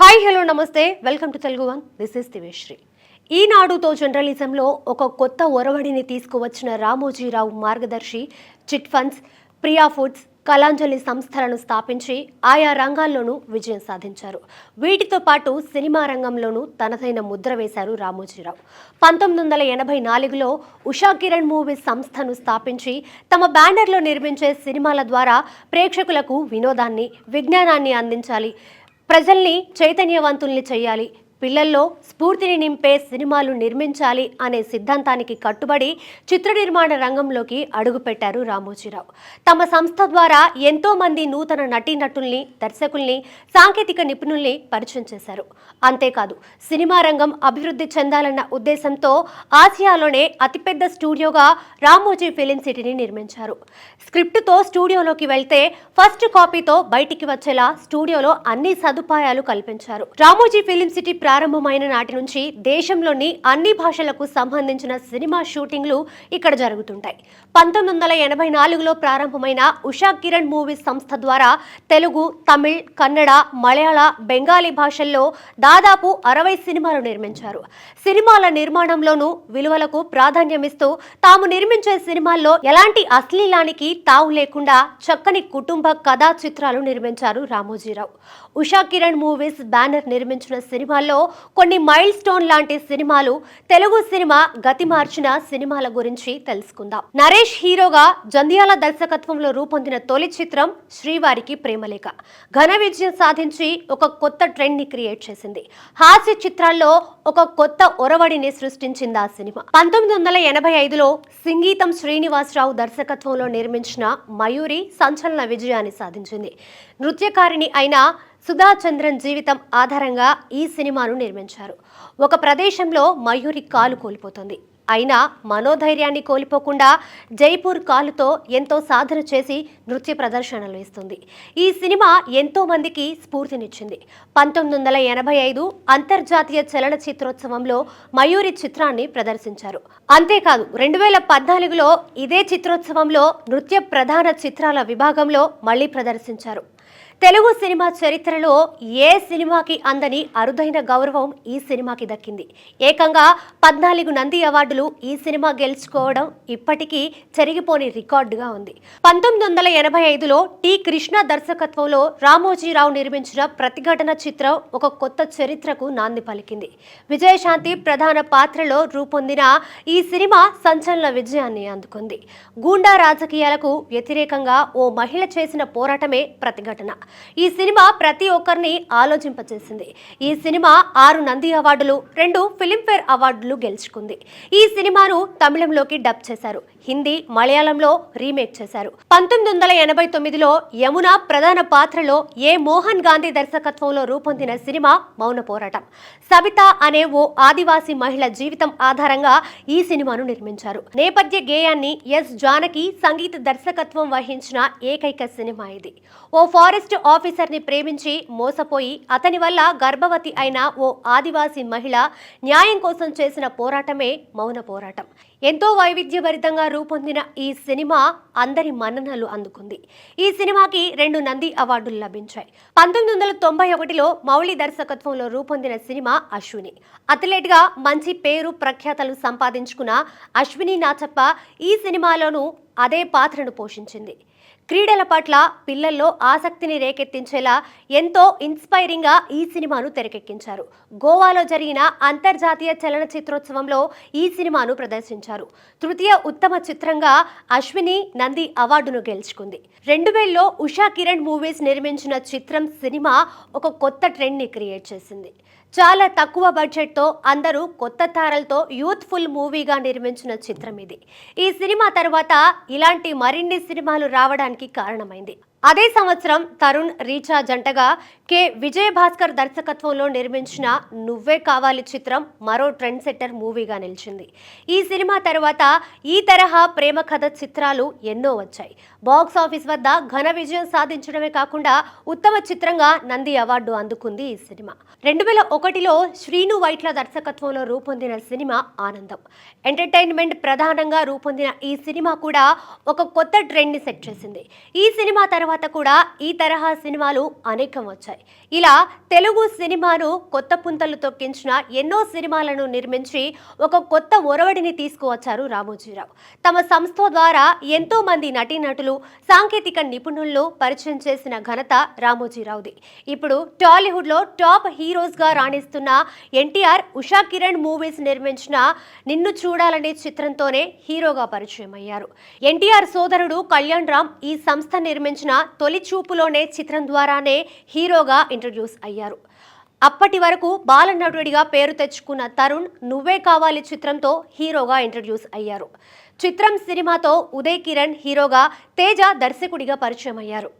Hi hello నమస్తే. Welcome to Telugu one. This is Diveshri ఈనాడుతో జర్నలిజంలో ఒక కొత్త ఒరవడిని తీసుకువచ్చిన Ramojirao Margadarsi chit funds Priya Foods Kalanjali సంస్థలను స్థాపించి ఆయా రంగాల్లోనూ విజయం సాధించారు. వీటితో పాటు సినిమా రంగంలోనూ తనదైన ముద్ర వేశారు రామోజీరావు. పంతొమ్మిది వందల ఎనభై నాలుగులో ఉషా కిరణ్ మూవీస్ సంస్థను స్థాపించి తమ బ్యానర్లో నిర్మించే సినిమాల ద్వారా ప్రేక్షకులకు వినోదాన్ని విజ్ఞానాన్ని అందించాలి. ప్రజల్ని చైతన్యవంతుల్ని చేయాలి. పిల్లల్లో స్ఫూర్తిని నింపే సినిమాలు నిర్మించాలి అనే సిద్ధాంతానికి కట్టుబడి చిత్ర నిర్మాణ రంగంలోకి అడుగుపెట్టారు రామోజీరావు. తమ సంస్థ ద్వారా ఎంతో మంది నూతన నటీనటుల్ని దర్శకుల్ని సాంకేతిక నిపుణుల్ని పరిచయం చేశారు. అంతేకాదు సినిమా రంగం అభివృద్ధి చెందాలన్న ఉద్దేశంతో ఆసియాలోనే అతిపెద్ద స్టూడియోగా రామోజీ ఫిలిం సిటీని నిర్మించారు. స్క్రిప్టుతో స్టూడియోలోకి వెళ్తే ఫస్ట్ కాపీతో బయటికి వచ్చేలా స్టూడియోలో అన్ని సదుపాయాలు కల్పించారు. రామోజీ ఫిలిం సిటీ ప్రారంభమైన నాటి నుంచి దేశంలోని అన్ని భాషలకు సంబంధించిన సినిమా షూటింగ్లు ఇక్కడ జరుగుతుంటాయి. పంతొమ్మిది వందల ఎనభై నాలుగులో ప్రారంభమైన ఉషా కిరణ్ మూవీస్ సంస్థ ద్వారా తెలుగు తమిళ్ కన్నడ మలయాళ బెంగాలీ భాషల్లో దాదాపు అరవై సినిమాలు నిర్మించారు. సినిమాల నిర్మాణంలోనూ విలువలకు ప్రాధాన్యమిస్తూ తాము నిర్మించే సినిమాల్లో ఎలాంటి అశ్లీలానికి తావు లేకుండా చక్కని కుటుంబ కథా చిత్రాలు నిర్మించారు రామోజీరావు. ఉషా కిరణ్ మూవీస్ బ్యానర్ నిర్మించిన సినిమాల్లో కొన్ని మైల్ స్టోన్ లాంటి సినిమాలు తెలుగు సినిమా గతి మార్చిన సినిమాల గురించి తెలుసుకుందాం. నరేష్ హీరోగా జంధ్యాల దర్శకత్వంలో రూపొందిన తొలి చిత్రం శ్రీవారికి ప్రేమలేఖ. ఘన విజయం సాధించి ఒక కొత్త ట్రెండ్ని క్రియేట్ చేసింది. హాస్య చిత్రాల్లో ఒక కొత్త ఒరవడిని సృష్టించింది ఆ సినిమా. పంతొమ్మిది వందల ఎనభై ఐదులో సంగీతం శ్రీనివాసరావు దర్శకత్వంలో నిర్మించిన మయూరి సంచలన విజయాన్ని సాధించింది. నృత్యకారిణి అయిన సుధా చంద్రన్ జీవితం ఆధారంగా ఈ సినిమాను నిర్మించారు. ఒక ప్రదేశంలో మయూరి కాలు కోల్పోతుంది. అయినా మనోధైర్యాన్ని కోల్పోకుండా జైపూర్ కాలుతో ఎంతో సాధన చేసి నృత్య ప్రదర్శనలు ఇస్తుంది. ఈ సినిమా ఎంతో మందికి స్ఫూర్తినిచ్చింది. పంతొమ్మిది వందల ఎనభై ఐదు అంతర్జాతీయ చలనచిత్రోత్సవంలో మయూరి చిత్రాన్ని ప్రదర్శించారు. అంతేకాదు రెండు వేల పద్నాలుగులో ఇదే చిత్రోత్సవంలో నృత్య ప్రధాన చిత్రాల విభాగంలో మళ్ళీ ప్రదర్శించారు. తెలుగు సినిమా చరిత్రలో ఏ సినిమాకి అందని అరుదైన గౌరవం ఈ సినిమాకి దక్కింది. ఏకంగా పద్నాలుగు నంది అవార్డులు ఈ సినిమా గెలుచుకోవడం ఇప్పటికీ చెరిగిపోని రికార్డుగా ఉంది. పంతొమ్మిది వందల ఎనభై ఐదులో టి కృష్ణ దర్శకత్వంలో రామోజీరావు నిర్మించిన ప్రతిఘటన చిత్రం ఒక కొత్త చరిత్రకు నాంది పలికింది. విజయశాంతి ప్రధాన పాత్రలో రూపొందిన ఈ సినిమా సంచలన విజయాన్ని అందుకుంది. గూండా రాజకీయాలకు వ్యతిరేకంగా ఓ మహిళ చేసిన పోరాటమే ప్రతిఘటన. ఈ సినిమా ప్రతి ఒక్కరిని ఆలోచింపచేసింది. ఈ సినిమా ఆరు నంది అవార్డులు రెండు ఫిలింఫేర్ అవార్డులు గెలుచుకుంది. ఈ సినిమాను తమిళంలోకి డబ్ చేశారు. హిందీ మలయాళంలో రీమేక్ చేశారు. పంతొమ్మిది వందల ఎనభై తొమ్మిదిలో యమున ప్రధాన పాత్రలో ఏ మోహన్ గాంధీ దర్శకత్వంలో రూపొందిన సినిమా మౌన పోరాటం. సబిత అనే ఓ ఆదివాసీ మహిళ జీవితం ఆధారంగా ఈ సినిమాను నిర్మించారు. నేపథ్య గేయాన్ని ఎస్ జానకి సంగీత దర్శకత్వం వహించిన ఏకైక సినిమా ఇది. ఓ ఫారెస్ట్ ఆఫీసర్ని ప్రేమించి మోసపోయి అతని వల్ల గర్భవతి అయిన ఓ ఆదివాసీ మహిళ న్యాయం కోసం చేసిన పోరాటమే మౌన పోరాటం. ఎంతో వైవిధ్యభరితంగా రూపొందిన ఈ సినిమా అందరి మన్ననలు అందుకుంది. ఈ సినిమాకి రెండు నంది అవార్డులు లభించాయి. పంతొమ్మిది వందల తొంభై ఒకటిలో మౌళి దర్శకత్వంలో రూపొందిన సినిమా అశ్విని. అథ్లెట్గా మంచి పేరు ప్రఖ్యాతలు సంపాదించుకున్న అశ్విని నాచప్ప ఈ సినిమాలోనూ అదే పాత్రను పోషించింది. క్రీడల పట్ల పిల్లల్లో ఆసక్తిని రేకెత్తించేలా ఎంతో ఇన్స్పైరింగ్గా ఈ సినిమాను తెరకెక్కించారు. గోవాలో జరిగిన అంతర్జాతీయ చలనచిత్రోత్సవంలో ఈ సినిమాను ప్రదర్శించారు. తృతీయ ఉత్తమ చిత్రంగా అశ్విని నంది అవార్డును గెలుచుకుంది. రెండు వేలలో ఉషా కిరణ్ మూవీస్ నిర్మించిన చిత్రం సినిమా ఒక కొత్త ట్రెండ్ని క్రియేట్ చేసింది. చాలా తక్కువ బడ్జెట్తో అందరూ కొత్త తారలతో యూత్ఫుల్ మూవీగా నిర్మించిన చిత్రం ఇది. ఈ సినిమా తర్వాత ఇలాంటి మరిన్ని సినిమాలు రావడానికి కారణమైంది. అదే సంవత్సరం తరుణ్ రీచా జంటగా కె. విజయభాస్కర్ దర్శకత్వంలో నిర్మించిన నువ్వే కావాలి చిత్రం మరో ట్రెండ్ సెట్టర్ మూవీగా నిలిచింది. ఈ సినిమా తర్వాత ఈ తరహా ప్రేమ కథ చిత్రాలు ఎన్నో వచ్చాయి. బాక్స్ ఆఫీస్ వద్ద ఘన విజయం సాధించడమే కాకుండా ఉత్తమ చిత్రంగా నంది అవార్డు అందుకుంది ఈ సినిమా. రెండు వేల ఒకటిలో శ్రీను వైట్ల దర్శకత్వంలో రూపొందిన సినిమా ఆనందం. ఎంటర్టైన్మెంట్ ప్రధానంగా రూపొందిన ఈ సినిమా కూడా ఒక కొత్త ట్రెండ్ని సెట్ చేసింది. ఈ సినిమా తర్వాత తర్వాత కూడా ఈ తరహా సినిమాలు అనేకం వచ్చాయి. ఇలా తెలుగు సినిమాను కొత్త పుంతలు తొక్కించిన ఎన్నో సినిమాలను నిర్మించి ఒక కొత్త ఒరవడిని తీసుకువచ్చారు రామోజీరావు. తమ సంస్థ ద్వారా ఎంతో మంది నటీనటులు సాంకేతిక నిపుణులను పరిచయం చేసిన ఘనత రామోజీరావుది. ఇప్పుడు టాలీవుడ్లో టాప్ హీరోస్గా రాణిస్తున్న ఎన్టీఆర్ ఉషా కిరణ్ మూవీస్ నిర్మించిన నిన్ను చూడాలనే చిత్రంతోనే హీరోగా పరిచయం అయ్యారు ఎన్టీఆర్ సోదరుడు కళ్యాణ్ రామ్ ఈ సంస్థ నిర్మించిన తొలి చూపులోనే చిత్రం ద్వారానే హీరోగా ఇంట్రడ్యూస్ అయ్యారు. అప్పటి వరకు బాలనటుడిగా పేరు తెచ్చుకున్న తరుణ్ నువ్వే కావాలి చిత్రంతో హీరోగా ఇంట్రడ్యూస్ అయ్యారు. చిత్రం సినిమాతో ఉదయ్ కిరణ్ హీరోగా తేజ దర్శకుడిగా పరిచయం అయ్యారు